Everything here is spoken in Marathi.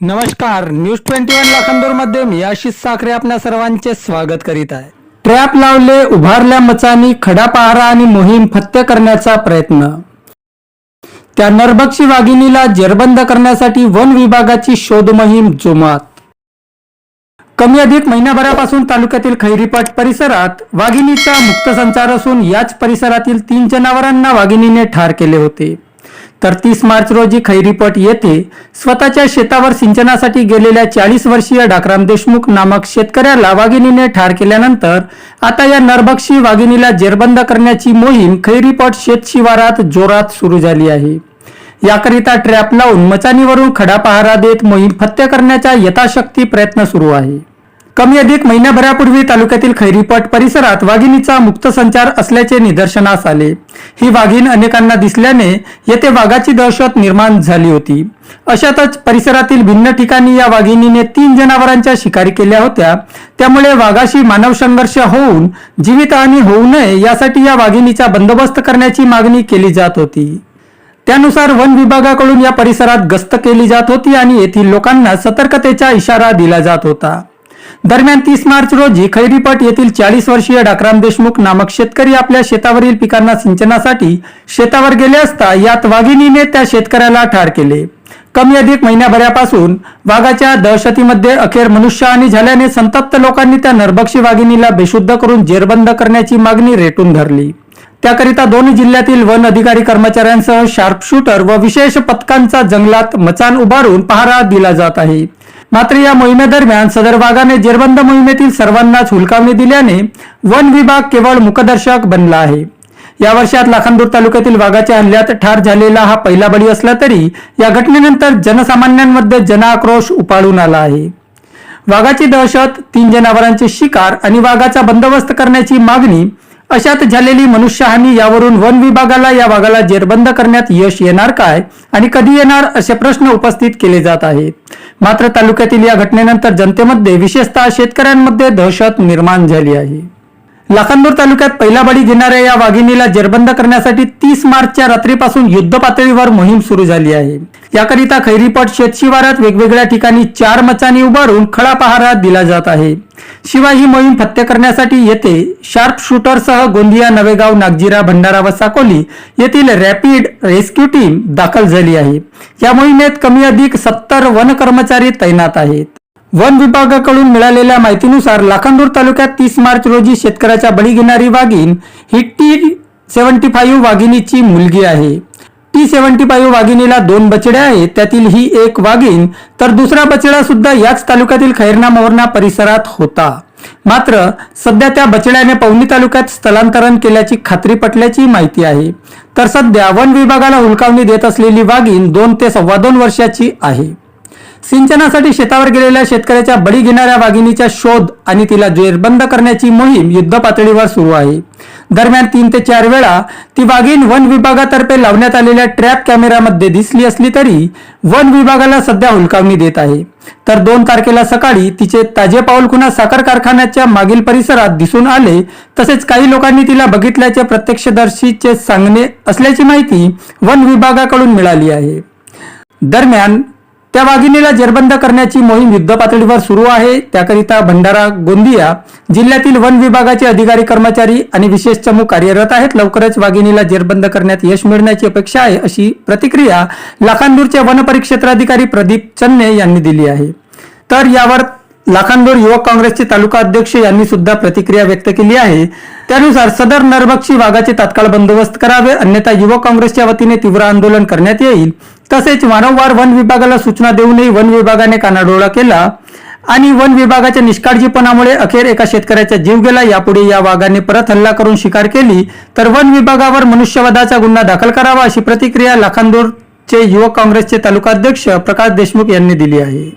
नमस्कार न्यूज ट्वेंटी वन लाखांदूरमध्ये मी आशिष साखरे आपल्या सर्वांचे स्वागत करीत आहे. ट्रॅप लावले उभारल्या मचानी खडा पहारा आणि मोहीम फत्ते करण्याचा प्रयत्न. त्या नरभक्षी वाघिणीला जेरबंद करण्यासाठी वन विभागाची शोध मोहीम जोमात. कमी अधिक महिन्याभरापासून तालुक्यातील खैरीपट परिसरात वाघिणीचा मुक्त संचार असून याच परिसरातील तीन जनावरांना वाघिणीने ठार केले होते. तर तीस मार्च रोजी खैरीपट येथे स्वतःच्या शेतावर सिंचनासाठी गेलेल्या चाळीस वर्षीय डाकराम देशमुख नामक शेतकऱ्याला वाघिणीने ठार केल्यानंतर आता या नरभक्षी वाघिणीला जेरबंद करण्याची मोहीम खैरीपट शेत शिवारात जोरात सुरू झाली आहे. याकरिता ट्रॅप लावून मचानीवरून खडा पहारा देत मोहीम फत्ते करण्याचा यथाशक्ती प्रयत्न सुरू आहे. कमी अधिक महिन्याभरापूर्वी तालुक्यातील खैरीपट परिसरात वाघिणीचा मुक्त संचार असल्याचे निदर्शनास आले. ही वाघीण अनेकांना दिसल्याने येथे वाघाची दहशत निर्माण झाली होती. अशातच परिसरातील भिन्न ठिकाणी या वाघिणीने तीन जनावरांच्या शिकारी केल्या होत्या. त्यामुळे वाघाशी मानव संघर्ष होऊन जीवितहानी होऊ नये यासाठी या वाघिणीचा बंदोबस्त करण्याची मागणी केली जात होती. त्यानुसार वन विभागाकडून या परिसरात गस्त केली जात होती आणि येथील लोकांना सतर्कतेचा इशारा दिला जात होता. दरम्यान तीस मार्च रोजी खैरीपट येथील चाळीस वर्षीय डाकराम देशमुख नामक शेतकरी आपल्या शेतावरील पिकांना सिंचनासाठी शेतावर गेले असता यात वाघिणीने त्या शेतकऱ्याला ठार केले. कमी अधिक महिन्याभरापासून वाघाच्या दहशतीमध्ये अखेर मनुष्यहानी झाल्याने संतप्त लोकांनी त्या नरभक्षी वाघिणीला बेशुद्ध करून जेरबंद करण्याची मागणी रेटून धरली. त्याकरिता दोन जिल्ह्यातील वन अधिकारी कर्मचाऱ्यांसह शार्पशूटर व विशेष पथकांचा जंगलात मचान उभारून पहारा दिला जात आहे. मात्र या मोहिमेदरम्यान सदर वाघाने जेरबंद मोहिमेतील सर्वांनाच हुलकावणी दिल्याने वन विभाग केवळ मुखदर्शक बनला आहे. या वर्षात लाखांदूर तालुक्यातील वाघाच्या हल्ल्यात ठार झालेला हा पहिला बळी असला तरी या घटनेनंतर जनसामान्यांमध्ये जनआक्रोश उपाळून आला आहे. वाघाची दहशत तीन जनावरांचे शिकार आणि वाघाचा बंदोबस्त करण्याची मागणी अशात झालेली मनुष्यहानी यावरून वन विभागाला या भागाला जेरबंद करण्यात यश येणार काय आणि कधी येणार असे प्रश्न उपस्थित केले जात आहेत. मात्र तालुक्यातील या घटनेनंतर जनतेमध्ये विशेषतः शेतकऱ्यांमध्ये दहशत निर्माण झाली आहे. लाखांदूर तालुक्यात पहिला बळी घेणाऱ्या या वाघिणीला जेरबंद करण्यासाठी तीस मार्चच्या रात्रीपासून युद्ध पातळीवर मोहीम सुरू झाली आहे. याकरिता खैरीपट शेतशिवारात वेगवेगळ्या ठिकाणी चार मचानी उभारून खडा पहारा दिला जात आहे. शिवाय ही मोहीम फत्ते करण्यासाठी येथे शार्प शूटरसह गोंदिया नवेगाव नागजिरा भंडारा व साकोली येथील रॅपिड रेस्क्यू टीम दाखल झाली आहे. या मोहिमेत कमी अधिक सत्तर वन कर्मचारी तैनात आहेत. वन विभागाकडून मिळालेल्या माहितीनुसार लाखांदूर तालुक्यात तीस मार्च रोजी शेतकऱ्याच्या बळी घेणारी वाघीण ही टी सेव्हन्टी फाईव्ह वाघिणीची मुलगी आहे. टी सेव्हन्टी फाईव्ह वाघिणीला दोन बछडे आहेत. त्यातील ही एक वाघीण तर दुसरा बछडा सुद्धा याच तालुक्यातील खैरना मोहरणा परिसरात होता. मात्र सध्या त्या बछड्याने पवनी तालुक्यात स्थलांतरण केल्याची खात्री पटल्याची माहिती आहे. तर सध्या वन विभागाला हुलकावणी देत असलेली वाघीण दोन ते सव्वा दोन वर्षाची आहे. सिंचनासाठी शेतावर गेलेल्या शेतकऱ्याच्या बळी घेणाऱ्या वाघिणीचा शोध आणि तिला जेरबंद करण्याची मोहीम युद्ध पातळीवर सुरू आहे. दरम्यान तीन ते चार वेळा ती वाघीण वन विभागातर्फे लावण्यात आलेल्या ट्रॅप कॅमेऱ्यामध्ये दिसली असली तरी वन विभागाला सध्या हुलकावणी देत आहे. तर दोन तारखेला सकाळी तिचे ताजे पाऊल खुना साखर कारखान्याच्या मागील परिसरात दिसून आले तसेच काही लोकांनी तिला बघितल्याचे प्रत्यक्षदर्शीचे सांगणे असल्याची माहिती वन विभागाकडून मिळाली आहे. दरम्यान त्या वाघिणीला जेरबंद करण्याची मोहीम युद्ध पातळीवर सुरू आहे. त्याकरिता भंडारा गोंदिया जिल्ह्यातील वन विभागाचे अधिकारी कर्मचारी आणि विशेष चमू कार्यरत आहेत. लवकरच वाघिणीला जेरबंद करण्यात यश मिळण्याची अपेक्षा आहे अशी प्रतिक्रिया लाखांदूरचे वन परिक्षेत्राधिकारी प्रदीप चन्ने यांनी दिली आहे. तर यावर लाखांदूर युवक काँग्रेसचे तालुका अध्यक्ष यांनी सुद्धा प्रतिक्रिया व्यक्त केली आहे. त्यानुसार सदर नरभक्षी वाघाचे तात्काळ बंदोबस्त करावे. अन्यथा युवक काँग्रेसच्या वतीने तीव्र आंदोलन करण्यात येईल. तसेच वारंवार वन विभागाला सूचना देऊनही वन विभागाने कानाडोळा केला आणि वन विभागाच्या निष्काळजीपणामुळे अखेर एका शेतकऱ्याचा जीव गेला. यापुढे या वाघाने परत हल्ला करून शिकार केली. तर वन विभागावर मनुष्यवधाचा गुन्हा दाखल करावा अशी प्रतिक्रिया लाखांदूरचे युवक काँग्रेसचे तालुकाध्यक्ष प्रकाश देशमुख यांनी दिली आहे.